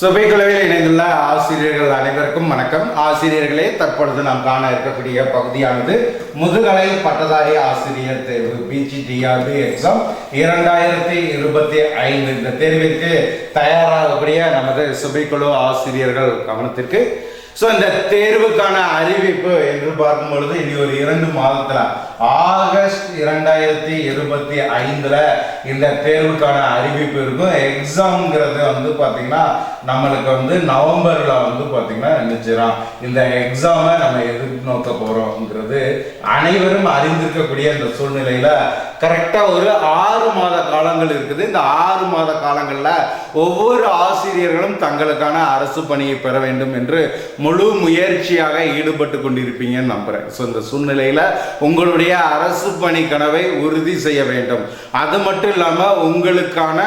சுபைக்குழுவில் இணைந்துள்ள ஆசிரியர்கள் அனைவருக்கும் வணக்கம். ஆசிரியர்களே தற்பொழுது நாம் காண இருக்கக்கூடிய பகுதியானது முதுகலை பட்டதாரி ஆசிரியர் தேர்வு பிஜிடிஆர்பி எக்ஸாம் இரண்டாயிரத்தி இருபத்தி ஐந்து இந்த தேர்விற்கு தயாராகக்கூடிய நமது சுபைக்குழு ஆசிரியர்கள் கவனத்திற்கு. ஸோ இந்த தேர்வுக்கான அறிவிப்பு என்று பார்க்கும் பொழுது இனி ஒரு இரண்டு மாதத்தில் ஆகஸ்ட் இரண்டாயிரத்தி இருபத்தி ஐந்துல இந்த தேர்வுக்கான அறிவிப்பு இருக்கும். எக்ஸாம்ங்கிறது வந்து பார்த்திங்கன்னா நம்மளுக்கு வந்து நவம்பர்ல வந்து பார்த்திங்கன்னா நினைச்சிடும் இந்த எக்ஸாமை நம்ம எதிர்நோக்க போறோம்ங்கிறது அனைவரும் அறிந்திருக்கக்கூடிய இந்த சூழ்நிலையில கரெக்டா ஒரு ஆறு மாத காலங்கள் இருக்குது. இந்த ஆறு மாத காலங்கள்ல ஒவ்வொரு ஆசிரியர்களும் தங்களுக்கான அரசு பணியை பெற வேண்டும் என்று முழு முயற்சியாக ஈடுபட்டு கொண்டிருப்பீங்கன்னு நம்புறேன். ஸோ இந்த சூழ்நிலையில உங்களுடைய அரசு பணி கனவை உறுதி செய்ய வேண்டும். அது மட்டும் இல்லாம உங்களுக்கான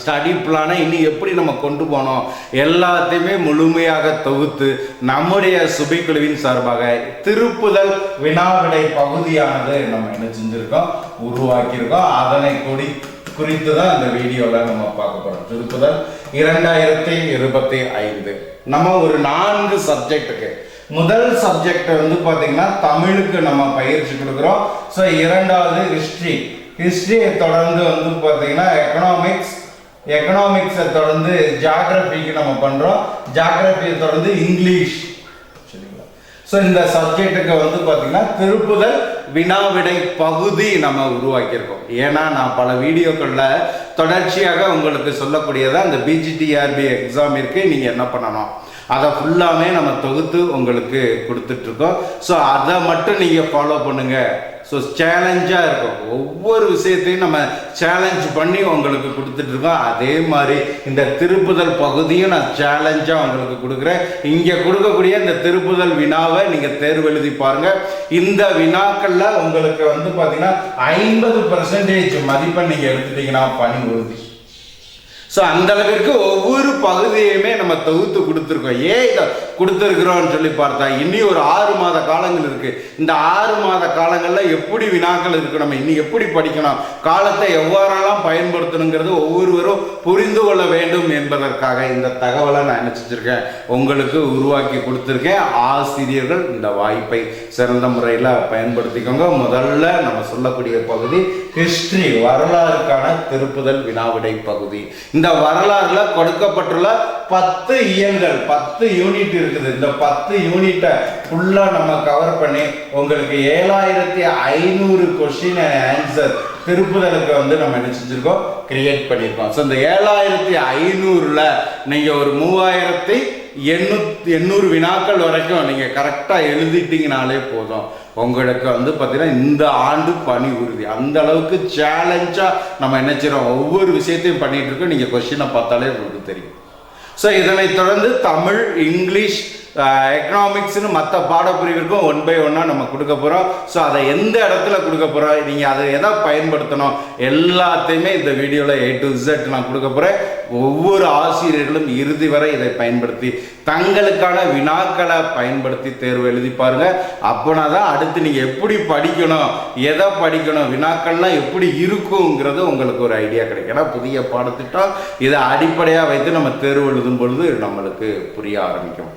ஸ்டடி பிளானை இன்னும் எப்படி நம்ம கொண்டு போனோம்? எல்லாத்தையுமே முழுமையாக தொகுத்து நம்முடைய சுபைக்குழுவின் சார்பாக திருப்புதல் வினாவிடை பகுதியானது நம்ம என்ன செஞ்சுருக்கோம்? உருவாக்கியிருக்கோம். அதனை கொடி குறித்து தான் அந்த வீடியோவில் நம்ம பார்க்க போகிறோம் திருப்புதல் இரண்டாயிரத்தி இருபத்தி ஐந்து. நம்ம ஒரு நான்கு சப்ஜெக்டுக்கு முதல் சப்ஜெக்ட் வந்து பார்த்தீங்கன்னா தமிழுக்கு நம்ம பயிற்சி கொடுக்குறோம். ஸோ இரண்டாவது ஹிஸ்ட்ரி ஹிஸ்ட்ரியை தொடர்ந்து வந்து பார்த்தீங்கன்னா எக்கனாமிக்ஸ் எக்கனாமிக்ஸை தொடர்ந்து ஜாகிரபிக்கு நம்ம பண்ணுறோம் ஜாகிரபியை தொடர்ந்து இங்கிலீஷ் சரிங்களா? ஸோ இந்த சப்ஜெக்ட்டுக்கு வந்து பார்த்தீங்கன்னா திருப்புதல் வினாவிடை பகுதி நம்ம உருவாக்கியிருக்கோம். ஏன்னா நான் பல வீடியோக்களில் தொடர்ச்சியாக உங்களுக்கு சொல்லக்கூடியதாக அந்த பிஜிடிஆர்பி எக்ஸாமிற்கு நீங்கள் என்ன பண்ணணும்? அதை ஃபுல்லாமே நம்ம தொகுத்து உங்களுக்கு கொடுத்துட்ருக்கோம். ஸோ அதை மட்டும் நீங்கள் ஃபாலோ பண்ணுங்கள் ஸோ சேலஞ்சாக இருக்கும். ஒவ்வொரு விஷயத்தையும் நம்ம சேலஞ்ச் பண்ணி உங்களுக்கு கொடுத்துட்ருக்கோம். அதே மாதிரி இந்த திருப்புதல் பகுதியும் நான் சேலஞ்சாக உங்களுக்கு கொடுக்குறேன். இங்கே கொடுக்கக்கூடிய இந்த திருப்புதல் வினாவை நீங்கள் தேர்வு எழுதி பாருங்கள் இந்த வினாக்களில் உங்களுக்கு வந்து பார்த்தீங்கன்னா ஐம்பது பர்சன்டேஜ் மதிப்பெண் நீங்கள் எடுத்துட்டீங்கன்னா பணி உறுதி. ஸோ அந்த அளவிற்கு ஒவ்வொரு பகுதியுமே நம்ம தொகுத்து கொடுத்துருக்கோம். ஏன் இதை கொடுத்துருக்குறோம்னு சொல்லி பார்த்தா இனி ஒரு ஆறு மாத காலங்கள் இருக்கு. இந்த ஆறு மாத காலங்களில் எப்படி வினாக்கள் இருக்கு நம்ம இனி எப்படி படிக்கணும்? காலத்தை எவ்வாறெல்லாம் பயன்படுத்தணுங்கிறது ஒவ்வொருவரும் புரிந்து கொள்ள வேண்டும் என்பதற்காக இந்த தகவலை நான் நினச்சிச்சிருக்கேன் உங்களுக்கு உருவாக்கி கொடுத்துருக்கேன். ஆசிரியர்கள் இந்த வாய்ப்பை சிறந்த முறையில் பயன்படுத்திக்கோங்க. முதல்ல நம்ம சொல்லக்கூடிய பகுதி ஹிஸ்டரி வரலாறுக்கான திருப்புதல் வினாவிடை பகுதி. இந்த இந்த வரலாறுல கொடுக்கப்பட்டுள்ள பத்து இயல்கள் பத்து யூனிட் இருக்குது. இந்த பத்து யூனிட்டை ஃபுல்லா நம்ம கவர் பண்ணி உங்களுக்கு ஏழாயிரத்தி ஐநூறு கொஸ்டின் ஆன்சர் திருப்புதலுக்கு வந்து நம்ம என்ன செஞ்சுருக்கோம்? கிரியேட் பண்ணியிருக்கோம். ஸோ இந்த ஏழாயிரத்தி ஐநூறுல நீங்கள் ஒரு மூவாயிரத்தி எண்ணூத் எண்ணூறு வினாக்கள் வரைக்கும் நீங்கள் கரெக்டாக எழுதிட்டீங்கனாலே போதும். உங்களுக்கு வந்து பார்த்தீங்கன்னா இந்த ஆண்டு பணி உறுதி. அந்த அளவுக்கு சேலஞ்சாக நம்ம என்ன செய்கிறோம் ஒவ்வொரு விஷயத்தையும் பண்ணிகிட்டு இருக்கோம். நீங்கள் கொஸ்டினை பார்த்தாலே உங்களுக்கு தெரியும். ஸோ இதனை தொடர்ந்து தமிழ் இங்கிலீஷ் எக்கனாமிக்ஸ்னு மற்ற பாடப்பிரிவிற்கும் ஒன் பை ஒன்னாக நம்ம கொடுக்க போகிறோம் ஸோ அதை எந்த இடத்துல கொடுக்க போகிறோம் நீங்கள் அதை எதை பயன்படுத்தணும்? எல்லாத்தையுமே இந்த வீடியோவில் ஏ டு இசட் நான் கொடுக்க போகிறேன் ஒவ்வொரு ஆசிரியர்களும் இறுதி வரை இதை பயன்படுத்தி தங்களுக்கான வினாக்களை பயன்படுத்தி தேர்வு எழுதி பாருங்க. அப்போனா தான் அடுத்து நீங்கள் எப்படி படிக்கணும் எதை படிக்கணும் வினாக்கள்லாம் எப்படி இருக்குங்கிறது உங்களுக்கு ஒரு ஐடியா கிடைக்கும். ஏன்னா புதிய பாடத்திட்டம் இதை அடிப்படையாக வைத்து நம்ம தேர்வு எழுதும் பொழுது நம்மளுக்கு புரிய ஆரம்பிக்கும்.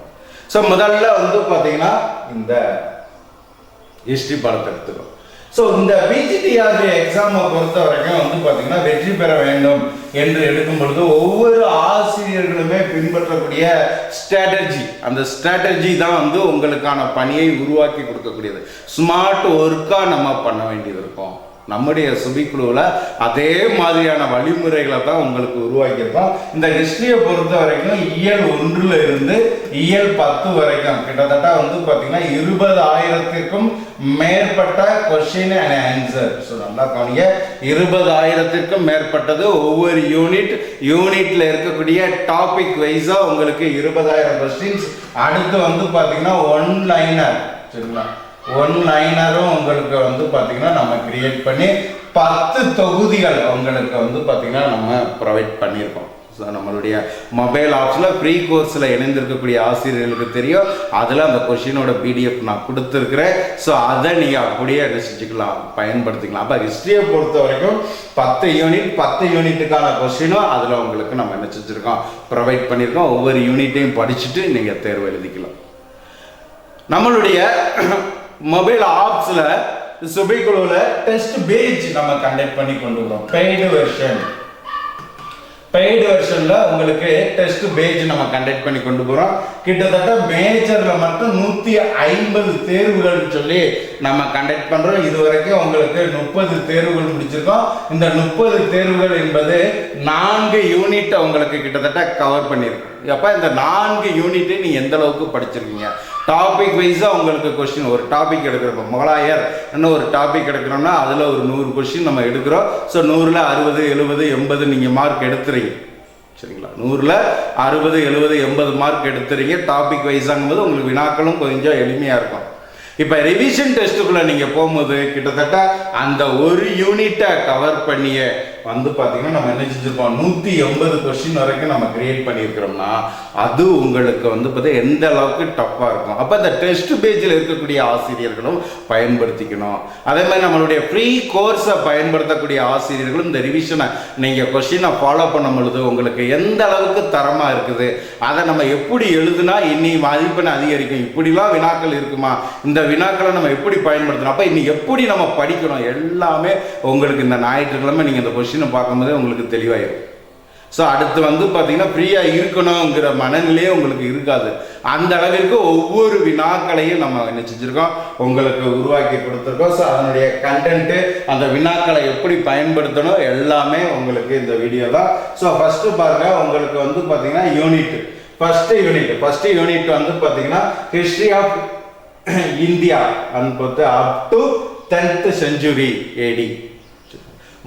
ஸோ முதல்ல வந்து பார்த்தீங்கன்னா இந்த ஹிஸ்ட்ரி பாடத்தை எடுத்துக்கோ ஸோ இந்த பிஜிடிஆர்பி எக்ஸாமை பொறுத்த வரைக்கும் வந்து பார்த்தீங்கன்னா வெற்றி பெற வேண்டும் என்று எடுக்கும் பொழுது ஒவ்வொரு ஆசிரியர்களுமே பின்பற்றக்கூடிய ஸ்ட்ராட்டஜி அந்த ஸ்ட்ராட்டஜி தான் வந்து உங்களுக்கான பணியை உருவாக்கி கொடுக்கக்கூடியது. ஸ்மார்ட் ஒர்க்காக நம்ம பண்ண வேண்டியது இருக்கும். நம்முடைய சுபிக்குழுவில் அதே மாதிரியான வழிமுறைகளை தான் உங்களுக்கு உருவாக்கியிருக்கோம். இந்த ஹிஸ்ட்ரியை பொறுத்த வரைக்கும் இயல் ஒன்றுல இருந்து இயல் பத்து வரைக்கும். கிட்டத்தட்ட வந்து பார்த்தீங்கன்னா இருபது ஆயிரத்திற்கும் மேற்பட்ட கொஸ்டின் அண்ட் ஆன்சர் ஸோ நல்லா கவனிங்க. இருபது ஆயிரத்திற்கும் மேற்பட்டது ஒவ்வொரு யூனிட் யூனிட்ல இருக்கக்கூடிய டாபிக் வைஸா உங்களுக்கு இருபதாயிரம் கொஸ்டின்ஸ் அடுத்து வந்து பார்த்தீங்கன்னா ஒன் லைனர் சரிங்களா? ஒன் லைனரும் உங்களுக்கு வந்து பார்த்தீங்கன்னா நம்ம கிரியேட் பண்ணி பத்து தொகுதிகள் உங்களுக்கு வந்து பார்த்தீங்கன்னா நம்ம ப்ரொவைட் பண்ணியிருக்கோம். ஸோ நம்மளுடைய மொபைல் ஆப்ஸில் ப்ரீ கோர்ஸில் இணைந்திருக்கக்கூடிய ஆசிரியர்களுக்கு தெரியும். அதில் அந்த கொஷினோட பிடிஎஃப் நான் கொடுத்துருக்குறேன். ஸோ அதை நீங்கள் அப்படியே என்ன செஞ்சுக்கலாம் பயன்படுத்திக்கலாம். அப்போ ஹிஸ்ட்ரியை பொறுத்த வரைக்கும் பத்து யூனிட் பத்து யூனிட்டுக்கான கொஷினும் அதில் உங்களுக்கு நம்ம என்ன செஞ்சுருக்கோம்? ப்ரொவைட் பண்ணியிருக்கோம். ஒவ்வொரு யூனிட்டையும் படிச்சுட்டு நீங்கள் தேர்வு எழுதிக்கலாம். நம்மளுடைய மொபைல் ஆப்ஸில் சுபைக்குழுவில் டெஸ்ட் பேஜ் நம்ம கண்டக்ட் பண்ணி கொண்டு வரோம். பெய்டு வெர்ஷன் பெய்டு வெர்ஷனில் உங்களுக்கு டெஸ்ட் பேஜ் நம்ம கண்டக்ட் பண்ணி கொண்டு போகிறோம் கிட்டத்தட்ட மேஜரில் மட்டும் நூற்றி ஐம்பது தேர்வுகள்னு சொல்லி நம்ம கண்டக்ட் பண்ணுறோம் இது வரைக்கும் உங்களுக்கு முப்பது தேர்வுகள் முடிச்சிருக்கோம். இந்த முப்பது தேர்வுகள் என்பது நான்கு யூனிட் உங்களுக்கு கிட்டத்தட்ட கவர் பண்ணியிருக்கோம். அப்போ இந்த நான்கு யூனிட்டை நீங்கள் எந்த அளவுக்கு படிச்சிருக்கீங்க? டாபிக் வைஸாக உங்களுக்கு கொஸ்டின் ஒரு டாபிக் எடுக்கிறோம் முகலாயர் இன்னும் ஒரு டாபிக் எடுக்கிறோம்னா அதில் ஒரு நூறு கொஸ்டின் நம்ம எடுக்கிறோம். ஸோ நூறில் அறுபது எழுபது எண்பது நீங்கள் மார்க் எடுத்துறீங்க. சரிங்களா? நூறில் அறுபது எழுபது எண்பது மார்க் எடுத்துறீங்க. டாபிக் வைஸாங்கும்போது உங்களுக்கு வினாக்களும் கொஞ்சம் எளிமையாக இருக்கும். இப்போ ரிவிஷன் டெஸ்ட்டுக்குள்ளே நீங்கள் போகும்போது கிட்டத்தட்ட அந்த ஒரு யூனிட்டை கவர் பண்ணிய வந்து பார்த்தீங்கன்னா நம்ம என்ன செஞ்சிருக்கோம் நூற்றி எண்பது கொஸ்டின் வரைக்கும் நம்ம கிரியேட் பண்ணியிருக்கிறோம்னா அது உங்களுக்கு வந்து பார்த்தீங்கன்னா எந்த அளவுக்கு டஃப்பாக இருக்கும். அப்போ அந்த டெஸ்ட் பேஜில் இருக்கக்கூடிய ஆசிரியர்களும் பயன்படுத்திக்கணும். அதே மாதிரி நம்மளுடைய ஃப்ரீ கோர்ஸை பயன்படுத்தக்கூடிய ஆசிரியர்களும் இந்த ரிவிஷனை நீங்கள் கொஸ்டினை ஃபாலோ பண்ணும் பொழுது உங்களுக்கு எந்த அளவுக்கு தரமாக இருக்குது? அதை நம்ம எப்படி எழுதுனா இன்னி மதிப்பெண் அதிகரிக்கும். இப்படிலாம் வினாக்கள் இருக்குமா? இந்த வினாக்களை நம்ம எப்படி பயன்படுத்தணும்? அப்போ இன்னி எப்படி நம்ம படிக்கணும்? எல்லாமே உங்களுக்கு இந்த ஞாயிற்றுக்கிழமை நீங்கள் இந்த கொஷினை பார்க்கும்போதே உங்களுக்கு தெளிவாயிரும். ஸோ அடுத்து வந்து பார்த்தீங்கன்னா ஃப்ரீயாக இருக்கணுங்கிற மனநிலையே உங்களுக்கு இருக்காது. அந்த அளவிற்கு ஒவ்வொரு வினாக்களையும் நம்ம என்ன செஞ்சுருக்கோம்? உங்களுக்கு உருவாக்கி கொடுத்துருக்கோம். ஸோ அதனுடைய கண்டென்ட்டு அந்த வினாக்களை எப்படி பயன்படுத்தணும்? எல்லாமே உங்களுக்கு இந்த வீடியோ தான். ஸோ ஃபஸ்ட்டு பாருங்க உங்களுக்கு வந்து பார்த்தீங்கன்னா unit first unit first unit வந்து பார்த்தீங்கன்னா history of India அன்பது up to tenth century AD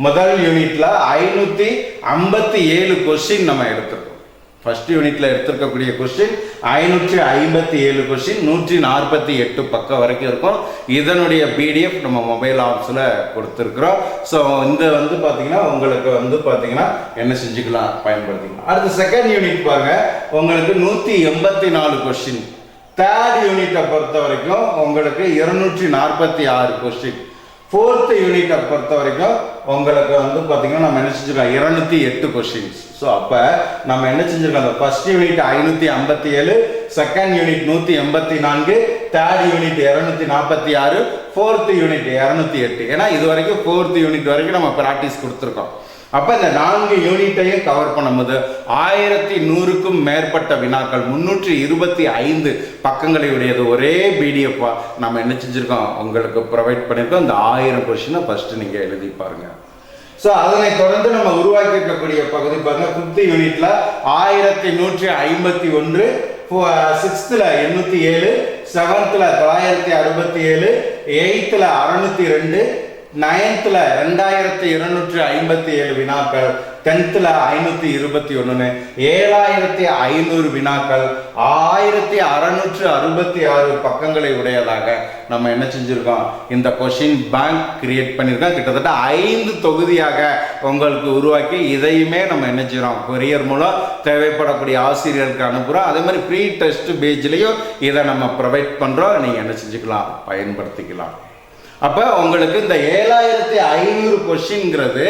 முதல் யூனிட்ல ஐநூத்தி ஐம்பத்தி ஏழு கொஸ்டின் நம்ம எடுத்திருக்கோம். ஃபர்ஸ்ட் யூனிட்ல எடுத்திருக்கக்கூடிய கொஸ்டின் ஐநூற்றி ஐம்பத்தி ஏழு கொஸ்டின் நூற்றி நாற்பத்தி எட்டு பக்கம் வரைக்கும் இருக்கும். இதனுடைய பிடிஎஃப் நம்ம மொபைல் ஆப்ஸில் கொடுத்துருக்குறோம். ஸோ இந்த வந்து பார்த்தீங்கன்னா உங்களுக்கு வந்து பார்த்தீங்கன்னா என்ன செஞ்சுக்கலாம் பயன்படுத்திக்கலாம். அடுத்து செகண்ட் யூனிட் பாருங்க. உங்களுக்கு நூற்றி எண்பத்தி நாலு கொஸ்டின் தேர்ட் யூனிட்டை பொறுத்த வரைக்கும் உங்களுக்கு இருநூற்றி நாற்பத்தி ஆறு கொஸ்டின் ஃபோர்த்து யூனிட்டை பொறுத்த வரைக்கும் உங்களுக்கு வந்து பார்த்தீங்கன்னா நம்ம என்ன செஞ்சிருக்கோம்? இருநூத்தி எட்டு கொஸ்டின்ஸ் ஸோ அப்போ நம்ம என்ன செஞ்சுருக்கோம்? அந்த ஃபர்ஸ்ட் யூனிட் ஐநூற்றி ஐம்பத்தி ஏழு செகண்ட் யூனிட் நூற்றி எண்பத்தி நான்கு தேர்ட் யூனிட் இரநூத்தி நாற்பத்தி ஆறு ஃபோர்த் யூனிட் இரநூத்தி எட்டு. ஏன்னா இது வரைக்கும் ஃபோர்த் யூனிட் வரைக்கும் நம்ம ப்ராக்டிஸ் கொடுத்துருக்கோம். அப்போ இந்த நான்கு யூனிட்டையும் கவர் பண்ணும்போது ஆயிரத்தி நூறுக்கும் மேற்பட்ட வினாக்கள் முன்னூற்றி இருபத்தி ஐந்து பக்கங்களை உடையது ஒரே பிடிஎஃபாக நம்ம என்ன செஞ்சுருக்கோம்? உங்களுக்கு ப்ரொவைட் பண்ணியிருக்கோம் இந்த ஆயிரம் கொஸ்டினை ஃபஸ்ட்டு நீங்கள் எழுதி பாருங்க. ஸோ அதனை தொடர்ந்து நம்ம உருவாக்கி இருக்கக்கூடிய பகுதி பாருங்கள் ஃபிஃப்த் யூனிட்டில் ஆயிரத்தி நூற்றி ஐம்பத்தி ஒன்று சிக்ஸ்த்தில் uh, எண்ணூற்றி ஏழு செவன்த்தில் தொள்ளாயிரத்தி அறுபத்தி ஏழு எயித்தில் அறநூற்றி ரெண்டு நைன்த்தில் ரெண்டாயிரத்தி இருநூற்றி ஐம்பத்தி ஏழு வினாக்கள் டென்த்தில் ஐநூற்றி இருபத்தி ஒன்று ஏழாயிரத்தி ஐநூறு வினாக்கள் ஆயிரத்தி அறநூற்று அறுபத்தி ஆறு பக்கங்களை உடையதாக நம்ம என்ன செஞ்சுருக்கோம்? இந்த கொஷின் பேங்க் கிரியேட் பண்ணியிருக்கோம் கிட்டத்தட்ட ஐந்து தொகுதியாக உங்களுக்கு உருவாக்கி இதையுமே நம்ம என்ன செய்கிறோம் கொரியர் மூலம் தேவைப்படக்கூடிய ஆசிரியர்களுக்கு அனுப்புகிறோம் அதே மாதிரி ப்ரீ டெஸ்ட் பேஜ்லேயும் இதை நம்ம ப்ரொவைட் பண்ணுறோம் நீங்கள் என்ன செஞ்சுக்கலாம்? பயன்படுத்திக்கலாம். அப்போ உங்களுக்கு இந்த ஏழாயிரத்தி ஐநூறு கொஷின்ங்கிறது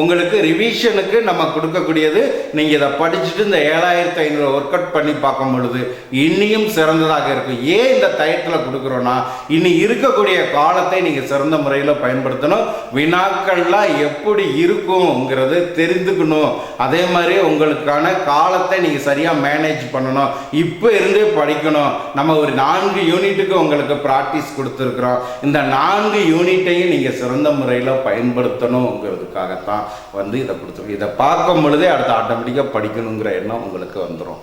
உங்களுக்கு ரிவிஷனுக்கு நம்ம கொடுக்கக்கூடியது. நீங்கள் இதை படிச்சுட்டு இந்த ஏழாயிரத்தி ஐநூறு ஒர்க் அவுட் பண்ணி பார்க்கும் பொழுது இன்னியும் சிறந்ததாக இருக்கும். ஏன் இந்த டயத்தில் கொடுக்குறோன்னா இனி இருக்கக்கூடிய காலத்தை நீங்கள் சிறந்த முறையில் பயன்படுத்தணும். வினாக்கள்லாம் எப்படி இருக்குங்கிறது தெரிந்துக்கணும். அதே மாதிரி உங்களுக்கான காலத்தை நீங்கள் சரியாக மேனேஜ் பண்ணணும். இப்போ இருந்தே படிக்கணும். நம்ம ஒரு நான்கு யூனிட்டுக்கு உங்களுக்கு ப்ராக்டிஸ் கொடுத்துருக்குறோம். இந்த நான்கு யூனிட்டையும் நீங்கள் சிறந்த முறையில் பயன்படுத்தணுங்கிறதுக்காகத்தான் வந்து இதை கொடுத்துருக்கோம். இதை பார்க்கும் பொழுதே அடுத்து ஆட்டோமேட்டிக்காக படிக்கணுங்கிற எண்ணம் உங்களுக்கு வந்துடும்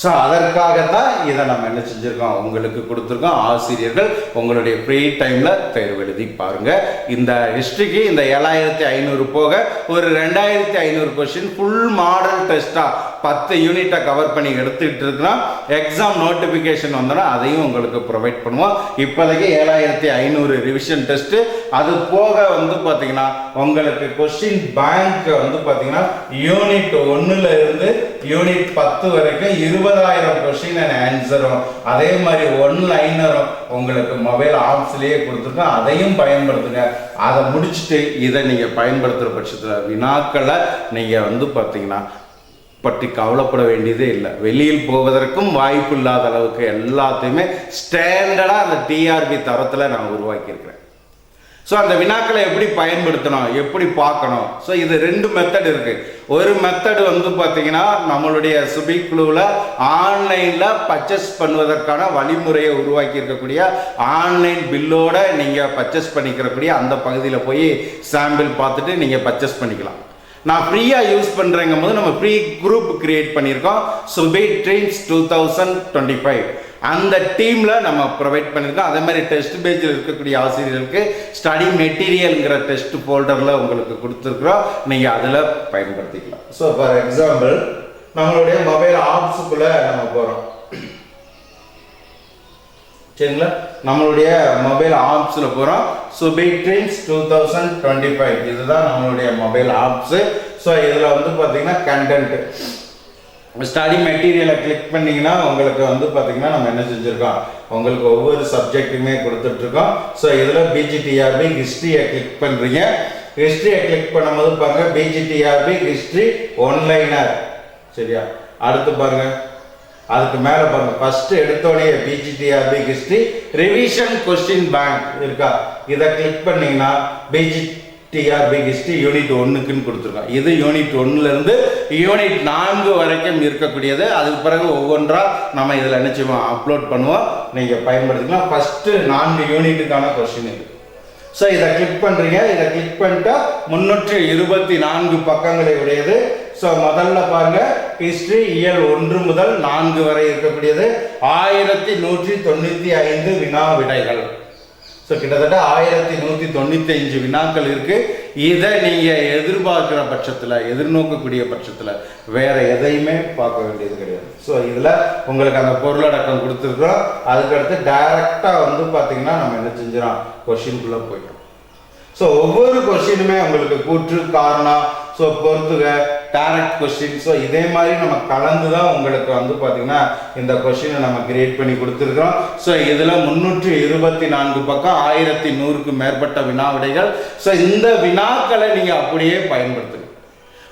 ஸோ அதற்காகத்தான் இதை நம்ம என்ன செஞ்சுருக்கோம்? உங்களுக்கு கொடுத்துருக்கோம். ஆசிரியர்கள் உங்களுடைய ஃப்ரீ டைமில் தேர்வு எழுதி பாருங்க. இந்த ஹிஸ்ட்ரிக்கு இந்த ஏழாயிரத்தி ஐநூறு போக ஒரு ரெண்டாயிரத்தி ஐநூறு கொஷின் ஃபுல் மாடல் டெஸ்ட்டாக பத்து யூனிட்டை கவர் பண்ணி எடுத்துக்கிட்டு இருக்கிறோம் எக்ஸாம் நோட்டிஃபிகேஷன் வந்தோன்னா அதையும் உங்களுக்கு ப்ரொவைட் பண்ணுவோம். இப்போதைக்கு ஏழாயிரத்தி ஐநூறு ரிவிஷன் டெஸ்ட்டு அது போக வந்து பார்த்தீங்கன்னா உங்களுக்கு கொஸ்டின் பேங்க் வந்து பார்த்தீங்கன்னா யூனிட் ஒன்றுல இருந்து யூனிட் பத்து வரைக்கும் இருபது இருபதாயிரம் கொஷின் அண்ட் ஆன்சரும் அதே மாதிரி ஒன் லைனரும் உங்களுக்கு மொபைல் ஆப்ஸ்லேயே கொடுத்துருக்கோம் அதையும் பயன்படுத்துங்க. அதை முடிச்சுட்டு இதை நீங்கள் பயன்படுத்துகிற பட்சத்தில் வினாக்களை நீங்கள் வந்து பார்த்தீங்கன்னா பற்றி கவலைப்பட வேண்டியதே இல்லை. வெளியில் போவதற்கும் வாய்ப்பு இல்லாத அளவுக்கு எல்லாத்தையுமே ஸ்டாண்டர்டாக அந்த டிஆர்பி தரத்தில் நான் உருவாக்கியிருக்கிறேன். ஸோ அந்த வினாக்களை எப்படி பயன்படுத்தணும்? எப்படி பார்க்கணும்? ஸோ இது ரெண்டு மெத்தட் இருக்குது ஒரு மெத்தட் வந்து பார்த்தீங்கன்னா நம்மளுடைய சுபிக்குழுவில் ஆன்லைனில் பர்ச்சேஸ் பண்ணுவதற்கான வழிமுறையை உருவாக்கி இருக்கக்கூடிய ஆன்லைன் பில்லோட நீங்கள் பர்ச்சேஸ் பண்ணிக்கிறக்கூடிய அந்த பகுதியில் போய் சாம்பிள் பார்த்துட்டு நீங்கள் பர்ச்சேஸ் பண்ணிக்கலாம். நான் ஃப்ரீயாக யூஸ் பண்ணுறேங்கும் போது நம்ம ஃப்ரீ குரூப் கிரியேட் பண்ணியிருக்கோம். சுபேட் dreams two thousand twenty five அந்த டீமில் நம்ம ப்ரொவைட் பண்ணியிருக்கோம். அதே மாதிரி டெஸ்ட் பேஜில் இருக்கக்கூடிய ஆசிரியர்களுக்கு ஸ்டடி மெட்டீரியல்ங்கிற டெஸ்ட் ஃபோல்டரில் உங்களுக்கு கொடுத்துருக்குறோம். நீங்கள் அதில் பயன்படுத்திக்கலாம். ஸோ ஃபார் எக்ஸாம்பிள் நம்மளுடைய மொபைல் ஆப்ஸுக்குள்ளே நம்ம போகிறோம் சரிங்களா? நம்மளுடைய மொபைல் ஆப்ஸில் போகிறோம் Zubair dreams two thousand twenty five இதுதான் நம்மளுடைய மொபைல் ஆப்ஸு ஸோ இதில் வந்து பார்த்தீங்கன்னா கண்டென்ட்டு ஸ்டடி மெட்டீரியலை கிளிக் பண்ணிங்கன்னா உங்களுக்கு வந்து பார்த்தீங்கன்னா நம்ம என்ன செஞ்சுருக்கோம்? உங்களுக்கு ஒவ்வொரு சப்ஜெக்ட்டுமே கொடுத்துட்ருக்கோம். ஸோ இதில் பிஜிடிஆர்பி ஹிஸ்ட்ரியை கிளிக் பண்ணுறீங்க ஹிஸ்ட்ரியை கிளிக் பண்ணும்போது பாருங்கள் பிஜிடிஆர்பி ஹிஸ்ட்ரி ஒன்லைனர் சரியா? அடுத்து பாருங்கள் அதுக்கு மேலே பாருங்க. ஃபர்ஸ்ட் எடுத்தோடனே PGTRB history revision question bank இருக்கா? இதை கிளிக் பண்ணீங்கன்னா பிஜிடிஆர்பி ஹிஸ்ட்ரி யூனிட் ஒன்றுக்குன்னு கொடுத்துருக்கோம் இது யூனிட் ஒன்றுலேருந்து யூனிட் நான்கு வரைக்கும் இருக்கக்கூடியது. அதுக்கு பிறகு ஒவ்வொன்றா நம்ம இதில் நினச்சிவோம் அப்லோட் பண்ணுவோம். நீங்கள் பயன்படுத்திக்கலாம். ஃபஸ்ட்டு நான்கு யூனிட்டுக்கான கொஸ்டின் இது. ஸோ இதை கிளிக் பண்ணுறீங்க இதை கிளிக் பண்ணிட்டா முன்னூற்றி இருபத்தி நான்கு பக்கங்களை உடையது. ஸோ முதல்ல பாருங்க ஹிஸ்ட்ரி இயல் ஒன்று முதல் நான்கு வரை இருக்கக்கூடியது ஆயிரத்தி நூற்றி தொண்ணூற்றி ஐந்து வினா விடைகள். ஸோ கிட்டத்தட்ட ஆயிரத்தி நூற்றி தொண்ணூற்றி அஞ்சு வினாக்கள் இருக்குது இதை நீங்கள் எதிர்பார்க்குற பட்சத்தில் எதிர்நோக்கக்கூடிய பட்சத்தில் வேறு எதையுமே பார்க்க வேண்டியது கிடையாது. ஸோ இதில் உங்களுக்கு அந்த பொருளடக்கம் கொடுத்துருக்குறோம். அதுக்கடுத்து டைரெக்டாக வந்து பார்த்தீங்கன்னா நம்ம என்ன செஞ்சிடோம் கொஷினுக்குள்ளே போயிட்டோம் ஸோ ஒவ்வொரு கொஷினுமே உங்களுக்கு கூற்று காரணம். ஸோ பொறுத்துக. டேரக்ட் கொஸ்டின் ஸோ இதே மாதிரி நம்ம கலந்து தான் உங்களுக்கு வந்து பார்த்தீங்கன்னா இந்த கொஸ்டினை நம்ம கிரியேட் பண்ணி கொடுத்துருக்கோம் ஸோ இதில் முந்நூற்றி இருபத்தி நான்கு பக்கம் ஆயிரத்தி நூறுக்கு மேற்பட்ட வினா விடைகள். ஸோ இந்த வினாக்களை நீங்கள் அப்படியே பயன்படுத்த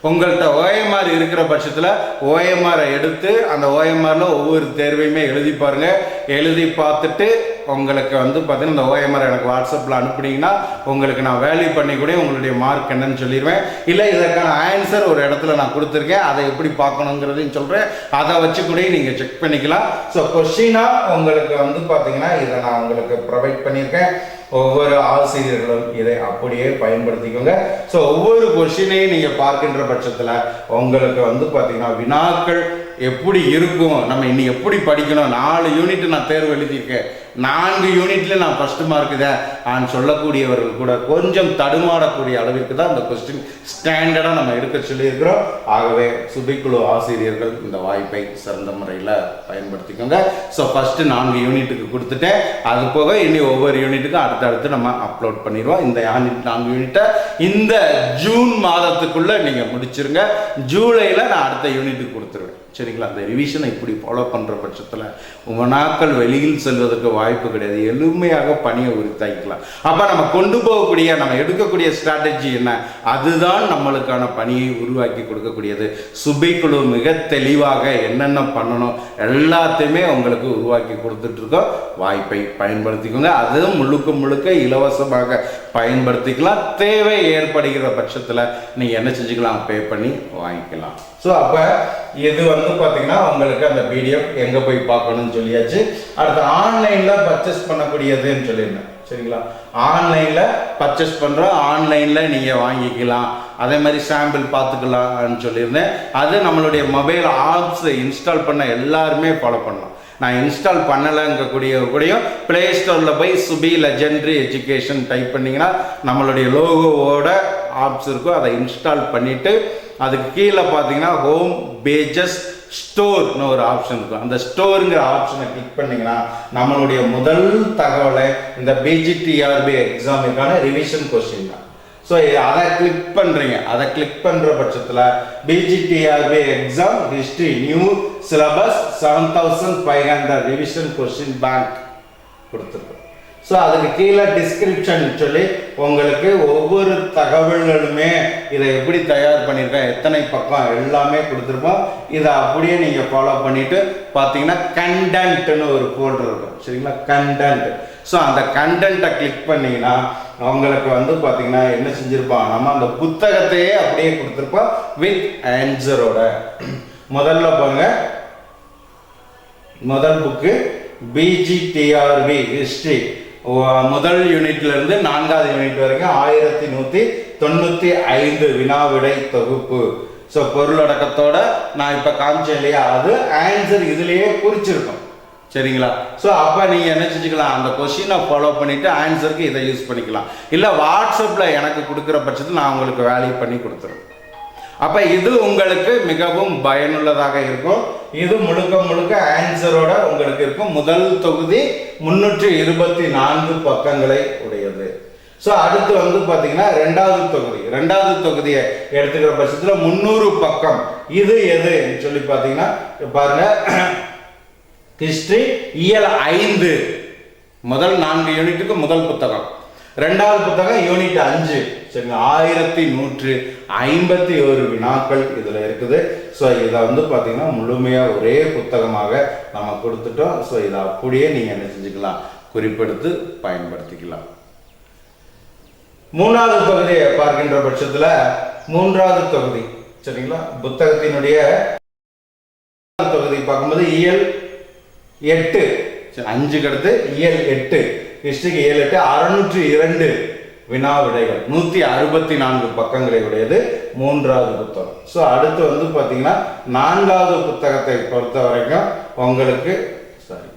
உங்கள்கிட்ட ஓஎம்ஆர் இருக்கிற பட்சத்தில் ஓஎம்ஆரை எடுத்து அந்த ஓஎம்ஆரில் ஒவ்வொரு தேர்வையுமே எழுதி பாருங்கள் எழுதி பார்த்துட்டு உங்களுக்கு வந்து பார்த்தீங்கன்னா இந்த ஓஎம்ஆர் எனக்கு வாட்ஸ்அப்பில் அனுப்புனீங்கன்னா உங்களுக்கு நான் வேல்யூ பண்ணி கூட உங்களுடைய மார்க் என்னன்னு சொல்லிடுவேன் இல்லை இதற்கான ஆன்சர் ஒரு இடத்துல நான் கொடுத்துருக்கேன். அதை எப்படி பார்க்கணுங்கிறதையும் சொல்கிறேன் அதை வச்சு கூட நீங்கள் செக் பண்ணிக்கலாம். ஸோ கொஷினாக உங்களுக்கு வந்து பார்த்தீங்கன்னா இதை நான் உங்களுக்கு ப்ரொவைட் பண்ணியிருக்கேன். ஒவ்வொரு ஆசிரியர்களும் இதை அப்படியே பயன்படுத்திக்கோங்க. ஸோ ஒவ்வொரு கொஷினையும் நீங்கள் பார்க்கின்ற பட்சத்தில் உங்களுக்கு வந்து பார்த்தீங்கன்னா வினாக்கள் எப்படி இருக்கும் நம்ம இன்னி எப்படி படிக்கணும் நாலு யூனிட் நான் தேர்வு எழுதியிருக்கேன். நான்கு யூனிட்ல நான் ஃபர்ஸ்ட் மார்க்கு தான் நான் சொல்லக்கூடியவர்கள் கூட கொஞ்சம் தடுமாறக்கூடிய அளவிற்கு தான் இந்த கொஸ்டின் ஸ்டாண்டர்டாக நம்ம எடுக்க சொல்லியிருக்கிறோம். ஆகவே சுபிக்குழு ஆசிரியர்கள் இந்த வாய்ப்பை சிறந்த முறையில் பயன்படுத்திக்கோங்க. ஸோ ஃபஸ்ட்டு நான்கு யூனிட்டுக்கு கொடுத்துட்டேன். அது போக இனி ஒவ்வொரு யூனிட்டுக்கும் அடுத்தடுத்து நம்ம அப்லோட் பண்ணிடுவோம். இந்த யூனிட் நான்கு யூனிட்டை இந்த ஜூன் மாதத்துக்குள்ளே நீங்கள் முடிச்சிருங்க. ஜூலையில் நான் அடுத்த யூனிட்டுக்கு கொடுத்துருவேன். சரிங்களா? அந்த ரிவிஷனை இப்படி ஃபாலோ பண்ணுற பட்சத்தில் உணாக்கள் வெளியில் செல்வதற்கு வாய்ப்பு கிடையாது. எளிமையாக பணியை உரித்தாக்கிக்கலாம் அப்போ நம்ம கொண்டு போகக்கூடிய நம்ம எடுக்கக்கூடிய ஸ்ட்ராட்டஜி என்ன? அதுதான் நம்மளுக்கான பணியை உருவாக்கி கொடுக்கக்கூடியது. சுபைக்குழு மிக தெளிவாக என்னென்ன பண்ணணும் எல்லாத்தையுமே உங்களுக்கு உருவாக்கி கொடுத்துட்ருக்கோம் வாய்ப்பை பயன்படுத்திக்கோங்க. அதுவும் முழுக்க முழுக்க இலவசமாக பயன்படுத்திக்கலாம். தேவை ஏற்படுகிற பட்சத்தில் நீங்கள் என்ன செஞ்சுக்கலாம்? பே பண்ணி வாங்கிக்கலாம். ஸோ அப்போ இது வந்து பார்த்தீங்கன்னா உங்களுக்கு அந்த பிடிஎஃப் எங்கே போய் பார்க்கணும்னு சொல்லியாச்சு. அடுத்து ஆன்லைனில் பர்ச்சேஸ் பண்ணக்கூடியதுன்னு சொல்லியிருந்தேன். சரிங்களா? ஆன்லைனில் பர்ச்சேஸ் பண்ணுறோம் ஆன்லைனில் நீங்கள் வாங்கிக்கலாம். அதே மாதிரி சாம்பிள் பார்த்துக்கலாம்னு சொல்லியிருந்தேன். அது நம்மளுடைய மொபைல் ஆப்ஸ் இன்ஸ்டால் பண்ண எல்லாருமே ஃபாலோ பண்ணலாம். நான் இன்ஸ்டால் பண்ணலைங்கக்கூடிய கூடயும் ப்ளே ஸ்டோரில் போய் சுபி லெஜெண்ட்ரி எஜுகேஷன் டைப் பண்ணிங்கன்னா நம்மளுடைய லோகோவோட ஆப்ஸ் இருக்கும் அதை இன்ஸ்டால் பண்ணிவிட்டு அதுக்கு கீழே பார்த்தீங்கன்னா ஹோம் பேஜஸ் ஸ்டோர்னு ஒரு ஆப்ஷன் இருக்கும். அந்த ஸ்டோருங்கிற ஆப்ஷனை கிளிக் பண்ணிங்கன்னா நம்மளுடைய முதல் தகவலை இந்த பிஜிடிஆர்பி எக்ஸாமுக்கான ரிவிஷன் கொஸ்டின் தான். ஸோ அதை கிளிக் பண்ணுறீங்க அதை கிளிக் பண்ணுற பட்சத்தில் PGTRB exam history new syllabus seven thousand five hundred revision question bank கொடுத்துருக்கோம். ஸோ அதுக்கு கீழே டிஸ்கிரிப்ஷன் சொல்லி உங்களுக்கு ஒவ்வொரு தகவல்களுமே இதை எப்படி தயார் பண்ணியிருக்கேன் எத்தனை பக்கம் எல்லாமே கொடுத்துருப்போம். இதை அப்படியே நீங்கள் ஃபாலோ பண்ணிட்டு பார்த்தீங்கன்னா கண்டென்ட்னு ஒரு ஃபோல்டர் இருக்கும். சரிங்களா? கண்டென்ட் ஸோ அந்த கண்டென்ட்டை கிளிக் பண்ணீங்கன்னா அவங்களுக்கு வந்து பார்த்தீங்கன்னா என்ன செஞ்சுருப்பான்? நம்ம அந்த புத்தகத்தையே அப்படியே கொடுத்துருப்போம் வித் ஆன்சரோட முதல்ல பாருங்க. முதல் புக்கு பிஜிடிஆர்பி ஹிஸ்ட்ரி முதல் யூனிட்லேருந்து நான்காவது யூனிட் வரைக்கும் ஆயிரத்தி நூற்றி தொண்ணூற்றி ஐந்து வினாவிடை தொகுப்பு. ஸோ பொருளடக்கத்தோட நான் இப்போ காமிச்சேன் இல்லையா? அது ஆன்சர் இதுலேயே குறிச்சிருக்கோம். சரிங்களா? ஸோ அப்போ நீங்கள் என்ன செஞ்சுக்கலாம்? அந்த கொஷினை ஃபாலோ பண்ணிவிட்டு ஆன்சருக்கு இதை யூஸ் பண்ணிக்கலாம். இல்லை வாட்ஸ்அப்பில் எனக்கு கொடுக்குற பட்சத்தில் நான் உங்களுக்கு வேல்யூ பண்ணி கொடுத்துருவேன் அப்போ இது உங்களுக்கு மிகவும் பயனுள்ளதாக இருக்கும். இது முழுக்க முழுக்க ஆன்சரோட உங்களுக்கு இருக்கும். முதல் தொகுதி முன்னூற்றி இருபத்தி நான்கு பக்கங்களை உடையது. ஸோ அடுத்து வந்து பார்த்தீங்கன்னா ரெண்டாவது தொகுதி. ரெண்டாவது தொகுதியை எடுத்துக்கிற பட்சத்தில் முந்நூறு பக்கம். இது எதுன்னு சொல்லி பார்த்தீங்கன்னா பாருங்க. ஹிஸ்ட்ரி இயல் ஐந்து. முதல் நான்கு யூனிட்டுக்கு முதல் புத்தகம். ரெண்டாவது புத்தகம் யூனிட் அஞ்சு. சரிங்க ஆயிரத்தி நூற்று ஐம்பத்தி ஒரு வினாக்கள் இதில் இருக்குது. ஸோ இதை வந்து பார்த்தீங்கன்னா முழுமையாக ஒரே புத்தகமாக நம்ம கொடுத்துட்டோம். ஸோ இதை அப்படியே நீங்கள் என்ன செஞ்சுக்கலாம்? குறிப்பெடுத்து பயன்படுத்திக்கலாம். மூணாவது தொகுதியை பார்க்கின்ற பட்சத்தில் மூன்றாவது தொகுதி. சரிங்களா? புத்தகத்தினுடைய தொகுதி பார்க்கும்போது இயல் எட்டு. அஞ்சுக்கு அடுத்து இயல் எட்டு. ஹிஸ்டரிக்கு இயல் எட்டு. அறுநூற்றி இரண்டு வினா விடைகள் நூற்றி அறுபத்தி நான்கு பக்கங்களை உடையது மூன்றாவது புத்தகம். ஸோ அடுத்து வந்து பார்த்தீங்கன்னா நான்காவது புத்தகத்தை பொறுத்த வரைக்கும் உங்களுக்கு சாரி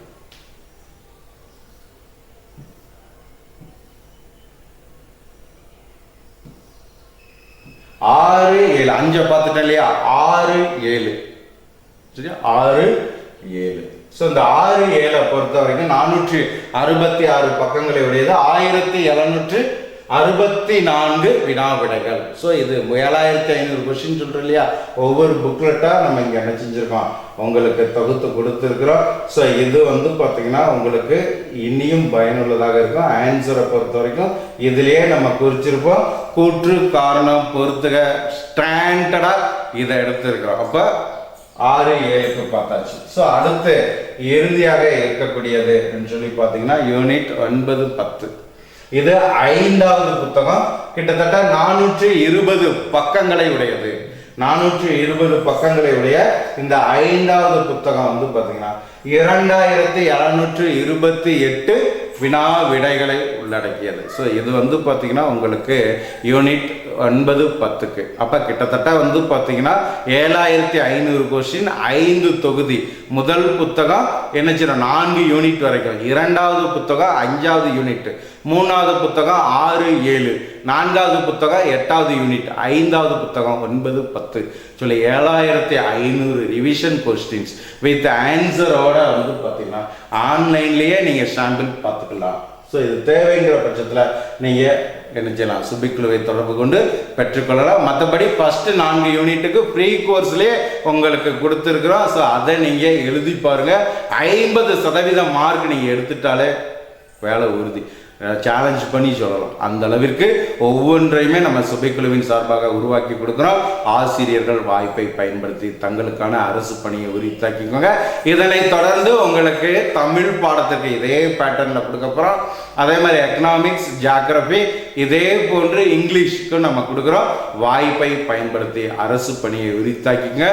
ஆறு ஏழு. அஞ்சை பார்த்துட்டேன் இல்லையா? ஆறு ஏழு. சரியா? ஆறு ஏழு. ஸோ இந்த ஆறு ஏழை பொறுத்த வரைக்கும் நானூற்றி அறுபத்தி ஆறு பக்கங்களை உடையது. ஆயிரத்தி எழுநூற்று அறுபத்தி நான்கு வினா விடைகள் ஸோ இது ஏழாயிரத்தி ஐநூறு கொஷின் சொல்கிறோம் இல்லையா? ஒவ்வொரு புக்லெட்டாக நம்ம இங்கே என்ன செஞ்சுருக்கோம் உங்களுக்கு தொகுத்து கொடுத்துருக்குறோம். ஸோ இது வந்து பார்த்திங்கன்னா உங்களுக்கு இனியும் பயனுள்ளதாக இருக்கும். ஆன்சரை பொறுத்த வரைக்கும் இதுலேயே நம்ம குறிச்சிருப்போம். கூற்று காரணம் பொறுத்துக ஸ்டாண்டர்டாக இதை எடுத்துருக்கிறோம். அப்போ ஆறு ஏழுக்கு பார்த்தாச்சு. ஸோ அடுத்து இறுதியாக இருக்கக்கூடியது சொல்லி பார்த்தீங்கன்னா யூனிட் ஒன்பது பத்து. இது ஐந்தாவது புத்தகம். கிட்டத்தட்ட நானூற்றி இருபது பக்கங்களை உடையது. நானூற்றி இருபது பக்கங்களை உடைய இந்த ஐந்தாவது புத்தகம் வந்து பார்த்தீங்கன்னா இரண்டாயிரத்தி எழுநூற்று இருபத்தி எட்டு வினா விடைகளை உள்ளடக்கியது. ஸோ இது வந்து பார்த்தீங்கன்னா உங்களுக்கு யூனிட் ஒன்பது பத்துக்கு. அப்போ கிட்டத்தட்ட வந்து பார்த்தீங்கன்னா ஏழாயிரத்தி ஐநூறு கொஸ்டின் ஐந்து தொகுதி. முதல் புத்தகம் என்ன செய்யணும் நான்கு யூனிட் வரைக்கும். இரண்டாவது புத்தகம் அஞ்சாவது யூனிட் மூணாவது புத்தகம் ஆறு ஏழு. நான்காவது புத்தகம் எட்டாவது யூனிட் ஐந்தாவது புத்தகம் ஒன்பது பத்து. சொல்லி ஏழாயிரத்தி ஐநூறு ரிவிஷன் கொஸ்டின்ஸ் வித் ஆன்சரோட வந்து பார்த்திங்கன்னா ஆன்லைன்லேயே நீங்கள் ஷாம்பிள் பார்த்துக்கலாம். ஸோ இது தேவைங்கிற பட்சத்தில் நீங்கள் என்ன செய்யலாம்? சுபிக்குழுவை தொடர்பு கொண்டு பெற்றுக்கொள்ளலாம். மற்றபடி ஃபஸ்ட்டு நான்கு யூனிட்டுக்கு ஃப்ரீ கோர்ஸ்லேயே உங்களுக்கு கொடுத்துருக்குறோம். ஸோ அதை நீங்கள் எழுதி பாருங்கள் ஐம்பது சதவீதம் மார்க் நீங்கள் எடுத்துட்டாலே வேலை உறுதி. சேலஞ்ச் பண்ணி சொல்லலாம். அந்த அளவிற்கு ஒவ்வொன்றையுமே நம்ம சுபைக்குழுவின் சார்பாக உருவாக்கி கொடுக்குறோம். ஆசிரியர்கள் வாய்ப்பை பயன்படுத்தி தங்களுக்கான அரசு பணியை உரித்தாக்கிக்கோங்க. இதனை தொடர்ந்து உங்களுக்கு தமிழ் பாடத்திற்கு இதே பேட்டர்னில் கொடுக்க போகிறோம் அதே மாதிரி எக்கனாமிக்ஸ் ஜியாகிரபி இதே போன்று இங்கிலீஷுக்கும் நம்ம கொடுக்குறோம். வாய்ப்பை பயன்படுத்தி அரசு பணியை உரித்தாக்கிங்க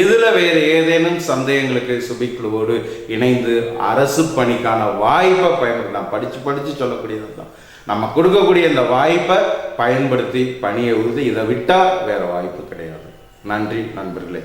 இதில் வேறு ஏதேனும் சந்தேகங்களுக்கு சுபிக்குழுவோடு இணைந்து அரசு பணிக்கான வாய்ப்பை பயன்படுத்தலாம். படித்து படித்து சொல்லக்கூடிய சொல்லக்கூடியது தான் நம்ம கொடுக்கக்கூடிய இந்த வாய்ப்பை பயன்படுத்தி பணியை உறுதி இதை விட்டால் வேற வாய்ப்பு கிடையாது. நன்றி நண்பர்களே.